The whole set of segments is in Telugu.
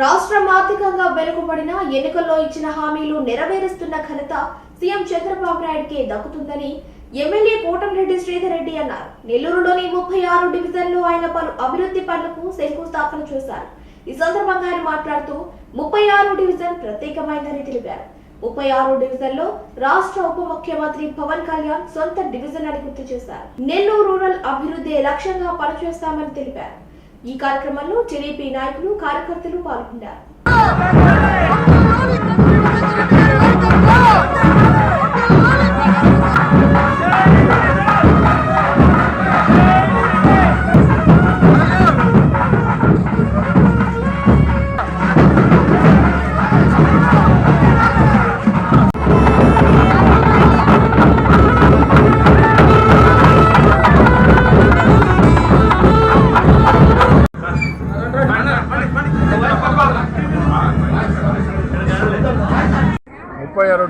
రాష్ట్రం ఆర్థికంగా వెనుకబడిన ఎన్నికల్లో ఇచ్చిన హామీలు నెరవేరుస్తున్న ఘనత సీఎం చంద్రబాబు నాయుడుకే దక్కుతుందని ఎమ్మెల్యే కోటంరెడ్డి శ్రీధర్ రెడ్డి అన్నారు. నెల్లూరులోని ముప్పై ఆరు డివిజన్లో ఆయన పలు అభివృద్ధి పనులకు శంకుస్థాపన చేశారు. ఈ సందర్భంగా ఆయన మాట్లాడుతూ ముప్పై ఆరు డివిజన్ ప్రత్యేకమైందని తెలిపారు. ముప్పై ఆరు డివిజన్లో రాష్ట్ర ఉప ముఖ్యమంత్రి పవన్ కళ్యాణ్ సొంత డివిజన్ అని గుర్తు చేశారు. నెల్లూరు రూరల్ అభివృద్ధి లక్ష్యంగా పనిచేస్తామని తెలిపారు. ఈ కార్యక్రమంలో టీడీపీ నాయకులు కార్యకర్తలు పాల్గొన్నారు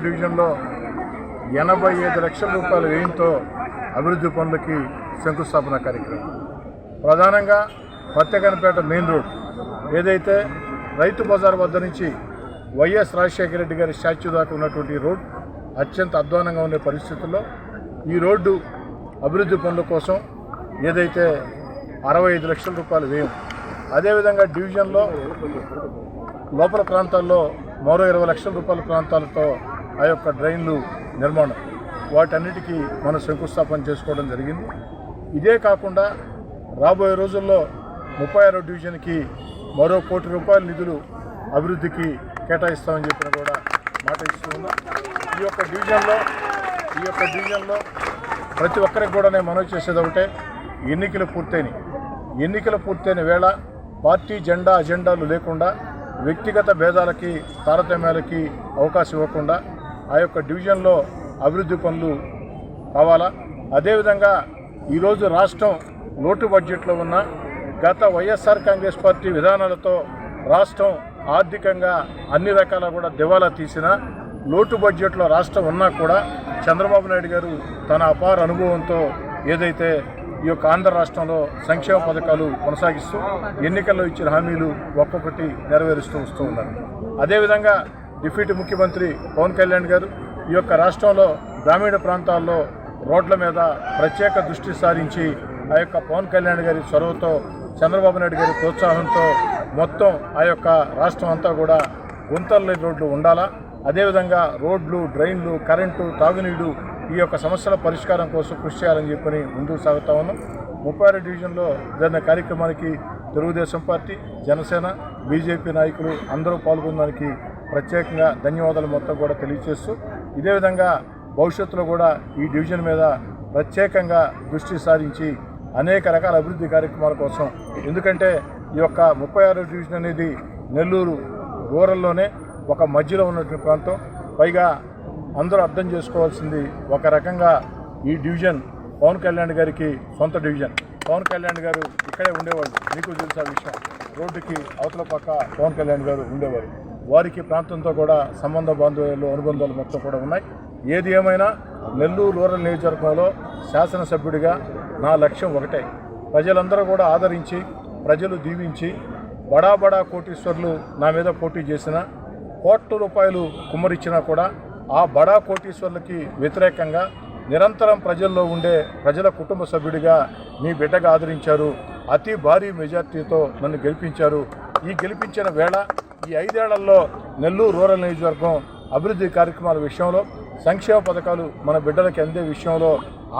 డివిజన్లో ఎనభై ఐదు లక్షల రూపాయల వ్యయంతో అభివృద్ధి పనులకి శంకుస్థాపన కార్యక్రమం. ప్రధానంగా పత్తెకనపేట మెయిన్ రోడ్. ఏదైతే రైతు బజార్ వద్ద నుంచి వైఎస్ రాజశేఖర రెడ్డి గారి స్టాచ్యూ దాకా ఉన్నటువంటి రోడ్ అత్యంత అధ్వానంగా ఉండే పరిస్థితుల్లో ఈ రోడ్డు అభివృద్ధి పనుల కోసం ఏదైతే అరవై ఐదు లక్షల రూపాయల వ్యయం అదేవిధంగా డివిజన్లో లోపల ప్రాంతాల్లో మరో ఇరవై లక్షల రూపాయల ప్రాంతాలతో ఆ యొక్క డ్రైన్లు నిర్మాణం వాటన్నిటికీ మనం శంకుస్థాపన చేసుకోవడం జరిగింది. ఇదే కాకుండా రాబోయే రోజుల్లో ముప్పై ఆరో డివిజన్కి మరో కోటి రూపాయల నిధులు అభివృద్ధికి కేటాయిస్తామని చెప్పిన కూడా మాట ఇస్తూ ఉన్నాం. ఈ యొక్క డివిజన్లో ఈ యొక్క డివిజన్లో ప్రతి ఒక్కరికి కూడా నేను మనవి చేసేది ఒకటే ఎన్నికలు పూర్తయినాయి. ఎన్నికలు పూర్తయిన వేళ పార్టీ జెండా అజెండాలు లేకుండా వ్యక్తిగత భేదాలకి తారతమ్యాలకి అవకాశం ఇవ్వకుండా ఆ యొక్క డివిజన్లో అభివృద్ధి పనులు కావాలా? అదేవిధంగా ఈరోజు రాష్ట్రం లోటు బడ్జెట్లో ఉన్న గత వైఎస్ఆర్ కాంగ్రెస్ పార్టీ విధానాలతో రాష్ట్రం ఆర్థికంగా అన్ని రకాల కూడా దివాలా తీసిన లోటు బడ్జెట్లో రాష్ట్రం ఉన్నా కూడా చంద్రబాబు నాయుడు గారు తన అపార అనుభవంతో ఏదైతే ఈ యొక్క ఆంధ్ర రాష్ట్రంలో సంక్షేమ పథకాలు కొనసాగిస్తూ ఎన్నికల్లో ఇచ్చిన హామీలు ఒక్కొక్కటి నెరవేరుస్తూ వస్తూ ఉన్నారు. అదేవిధంగా డిప్యూటీ ముఖ్యమంత్రి పవన్ కళ్యాణ్ గారు ఈ యొక్క రాష్ట్రంలో గ్రామీణ ప్రాంతాల్లో రోడ్ల మీద ప్రత్యేక దృష్టి సారించి ఆ యొక్క పవన్ కళ్యాణ్ గారి చొరవతో చంద్రబాబు నాయుడు గారి ప్రోత్సాహంతో మొత్తం ఆ యొక్క రాష్ట్రం అంతా కూడా గుంతలు రోడ్లు ఉండాలా? అదేవిధంగా రోడ్లు డ్రైన్లు కరెంటు తాగునీరు ఈ యొక్క సమస్యల పరిష్కారం కోసం కృషి చేయాలని చెప్పని ముందుకు సాగుతా ఉన్నాం. ముప్పై డివిజన్లో జరిగిన కార్యక్రమానికి తెలుగుదేశం పార్టీ జనసేన బీజేపీ నాయకులు అందరూ పాల్గొనడానికి ప్రత్యేకంగా ధన్యవాదాలు మొత్తం కూడా తెలియజేస్తూ ఇదే విధంగా భవిష్యత్తులో కూడా ఈ డివిజన్ మీద ప్రత్యేకంగా దృష్టి సారించి అనేక రకాల అభివృద్ధి కార్యక్రమాల కోసం ఎందుకంటే ఈ యొక్క ముప్పై ఆరో డివిజన్ అనేది నెల్లూరు రూరల్లోనే ఒక మధ్యలో ఉన్నటువంటి ప్రాంతం. పైగా అందరూ అర్థం చేసుకోవాల్సింది ఒక రకంగా ఈ డివిజన్ పవన్ కళ్యాణ్ గారికి సొంత డివిజన్. పవన్ కళ్యాణ్ గారు ఇక్కడే ఉండేవాళ్ళు. మీకు తెలుసా విషయం. రోడ్డుకి అవతల పక్క పవన్ కళ్యాణ్ గారు ఉండేవారు. వారికి ప్రాంతంతో కూడా సంబంధ బాంధవ్యాలు అనుబంధాలు మొత్తం కూడా ఉన్నాయి. ఏది ఏమైనా నెల్లూరు రూరల్ నియోజకవర్గంలో శాసనసభ్యుడిగా నా లక్ష్యం ఒకటే. ప్రజలందరూ కూడా ఆదరించి ప్రజలు దీవించి బడా బడా కోటీశ్వర్లు నా మీద పోటీ చేసిన కోట్ల రూపాయలు కుమ్మరిచ్చినా కూడా ఆ బడా కోటీశ్వర్లకి వ్యతిరేకంగా నిరంతరం ప్రజల్లో ఉండే ప్రజల కుటుంబ సభ్యుడిగా మీ బిడ్డగా ఆదరించారు. అతి భారీ మెజార్టీతో నన్ను గెలిపించారు. ఈ గెలిపించిన వేళ ఈ ఐదేళ్ళలో నెల్లూరు రూరల్ నియోజకవర్గం అభివృద్ధి కార్యక్రమాల విషయంలో సంక్షేమ పథకాలు మన బిడ్డలకి అందే విషయంలో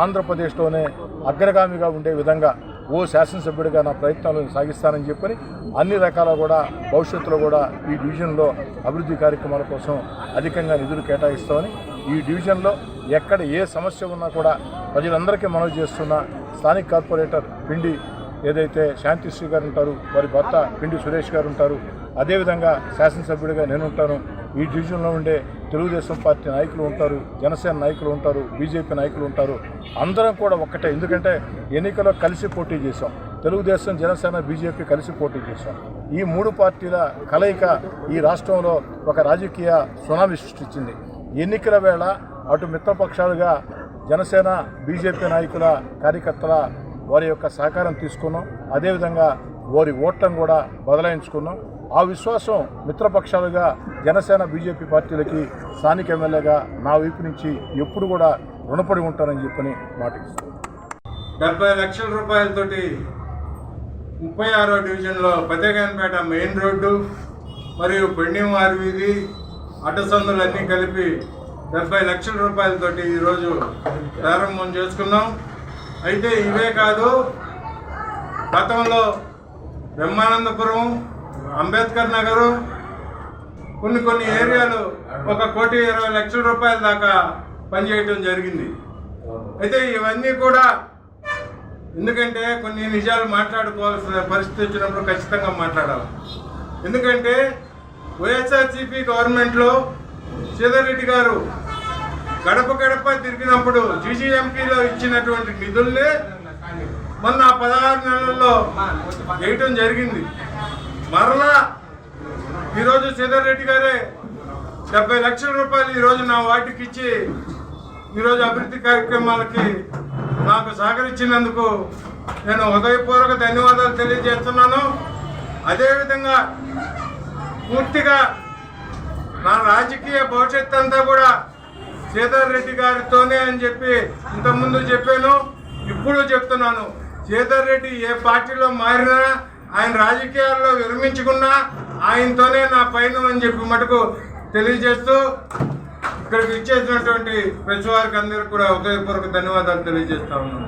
ఆంధ్రప్రదేశ్లోనే అగ్రగామిగా ఉండే విధంగా ఓ శాసనసభ్యుడిగా నా ప్రయత్నాలు సాగిస్తానని చెప్పని అన్ని రకాల కూడా భవిష్యత్తులో కూడా ఈ డివిజన్లో అభివృద్ధి కార్యక్రమాల కోసం అధికంగా నిధులు కేటాయిస్తామని ఈ డివిజన్లో ఎక్కడ ఏ సమస్య ఉన్నా కూడా ప్రజలందరికీ మనవి చేస్తున్న స్థానిక కార్పొరేటర్ పిండి ఏదైతే శాంతిశ్రీ గారు ఉంటారు వారి భర్త పిండి సురేష్ గారు ఉంటారు అదేవిధంగా శాసనసభ్యుడిగా నేను ఉంటాను. ఈ డివిజన్లో ఉండే తెలుగుదేశం పార్టీ నాయకులు ఉంటారు జనసేన నాయకులు ఉంటారు బీజేపీ నాయకులు ఉంటారు. అందరం కూడా ఒక్కటే. ఎందుకంటే ఎన్నికల్లో కలిసి పోటీ చేశాం. తెలుగుదేశం జనసేన బీజేపీ కలిసి పోటీ చేశాం. ఈ మూడు పార్టీల కలయిక ఈ రాష్ట్రంలో ఒక రాజకీయ సునామీ సృష్టించింది. ఎన్నికల వేళ అటు మిత్రపక్షాలుగా జనసేన బీజేపీ నాయకుల కార్యకర్తల వారి యొక్క సహకారం తీసుకున్నాం. అదేవిధంగా ఓరి ఓట్లను కూడా బదలాయించుకున్నాం. ఆ విశ్వాసం మిత్రపక్షాలుగా జనసేన బీజేపీ పార్టీలకి స్థానిక ఎమ్మెల్యేగా నా వైపు నుంచి ఎప్పుడు కూడా రుణపడి ఉంటానని చెప్పని మాట డెబ్బై లక్షల రూపాయలతోటి ముప్పై ఆరో డివిజన్లో పతేగాన్పేట మెయిన్ రోడ్డు మరియు పెండింవారి వీధి అడ్డసందులన్నీ కలిపి డెబ్బై లక్షల రూపాయలతోటి ఈరోజు ప్రారంభం చేసుకున్నాం. అయితే ఇవే కాదు గతంలో బ్రహ్మానందపురం అంబేద్కర్ నగరు కొన్ని కొన్ని ఏరియాలు ఒక కోటి ఇరవై లక్షల రూపాయల దాకా పనిచేయటం జరిగింది. అయితే ఇవన్నీ కూడా ఎందుకంటే కొన్ని నిజాలు మాట్లాడుకోవాల్సిన పరిస్థితి వచ్చినప్పుడు ఖచ్చితంగా మాట్లాడాలి. ఎందుకంటే వైఎస్ఆర్సీపీ గవర్నమెంట్లో సీతారెడ్డి గారు గడప గడప తిరిగినప్పుడు జీజీఎంపీలో ఇచ్చినటువంటి నిధుల్నే మొన్న పదహారు నెలల్లో వేయటం జరిగింది. మరలా ఈరోజు సీతారెడ్డి గారే డెబ్బై లక్షల రూపాయలు ఈరోజు నా వాటికి ఇచ్చి ఈరోజు అభివృద్ధి కార్యక్రమాలకి నాకు సహకరించినందుకు నేను హృదయపూర్వక ధన్యవాదాలు తెలియజేస్తున్నాను. అదేవిధంగా పూర్తిగా నా రాజకీయ భవిష్యత్ అంతా కూడా సీతార్ రెడ్డి గారితోనే అని చెప్పి ఇంతకుముందు చెప్పాను. ఇప్పుడు చెప్తున్నాను. సీతార్ రెడ్డి ఏ పార్టీలో మారినా ఆయన రాజకీయాల్లో విరమించుకున్నా ఆయనతోనే నా పైన అని చెప్పి మటుకు తెలియజేస్తూ ఇక్కడికి ఇచ్చేసినటువంటి ప్రతి వారికి అందరికీ కూడా హృదయపూర్వక ధన్యవాదాలు తెలియజేస్తా ఉన్నాను.